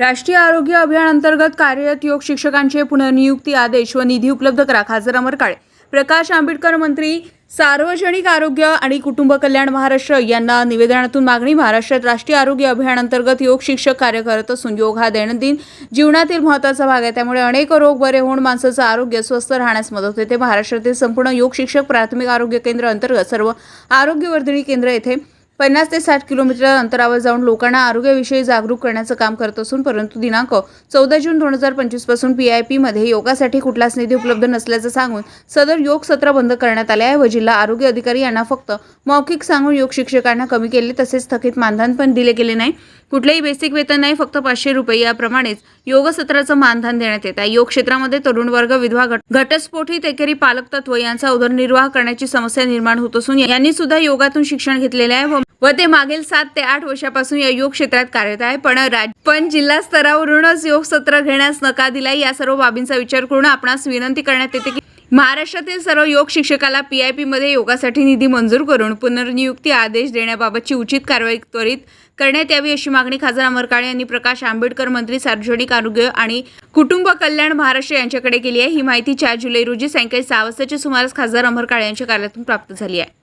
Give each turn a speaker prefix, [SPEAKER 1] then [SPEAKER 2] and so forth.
[SPEAKER 1] राष्ट्रीय आरोग्य अभियानांतर्गत कार्यरत योग शिक्षकांचे पुनर्नियुक्ती आदेश व निधी उपलब्ध करा खासदार अमर काळे. प्रकाश आंबेडकर मंत्री सार्वजनिक आरोग्य आणि कुटुंब कल्याण महाराष्ट्र यांना निवेदनातून मागणी महाराष्ट्रात राष्ट्रीय आरोग्य अभियानांतर्गत योग शिक्षक कार्य करत असून योग हा दैनंदिन जीवनातील महत्त्वाचा भाग आहे. त्यामुळे अनेक रोग बरे होऊन माणसाचं आरोग्य स्वस्थ राहण्यास मदत होते. महाराष्ट्रातील संपूर्ण योग शिक्षक प्राथमिक आरोग्य केंद्र अंतर्गत सर्व आरोग्यवर्धिनी केंद्र येथे पन्नास ते साठ किलोमीटर अंतरावर जाऊन लोकांना आरोग्याविषयी जागरूक करण्याचं काम करत असून परंतु दिनांक चौदा जून दोन हजार पंचवीसपासून पी आय पीमध्ये योगासाठी कुठलाच निधी उपलब्ध नसल्याचं सांगून सदर योग सत्र बंद करण्यात आले आहे व जिल्हा आरोग्य अधिकारी यांना फक्त मौखिक सांगून योग शिक्षकांना कमी केले तसेच थकीत मानधन पण दिले गेले नाही. कुठलेही बेसिक वेतन नाही फक्त पाचशे रुपये याप्रमाणेच योग सत्राचं मानधन देण्यात येत आहे. योग क्षेत्रामध्ये तरुण वर्ग विधवा घटस्फोटी तेकेरी पालक तत्व यांचा उदरनिर्वाह करण्याची समस्या निर्माण होत असून यांनी सुद्धा योगातून शिक्षण घेतलेले आहे व- व ते मागील सात ते आठ वर्षापासून या योग क्षेत्रात कार्यरत आहे. पण राज पण जिल्हा स्तरावरूनच योग सत्र घेण्यास नकार दिलाय या सर्व बाबींचा विचार करून आपणास विनंती करण्यात येते की महाराष्ट्रातील सर्व योग शिक्षकाला पी आय पीमध्ये योगासाठी निधी मंजूर करून पुनर्नियुक्ती आदेश देण्याबाबतची उचित कारवाई त्वरित करण्यात यावी अशी मागणी खासदार अमर काळे यांनी प्रकाश आंबेडकर मंत्री सार्वजनिक आरोग्य आणि कुटुंब कल्याण महाराष्ट्र यांच्याकडे केली आहे. ही माहिती चार जुलै रोजी सायंकाळी सहा वाजताच्या सुमारास खासदार अमर काळे यांच्या कार्यालयातून प्राप्त झाली आहे.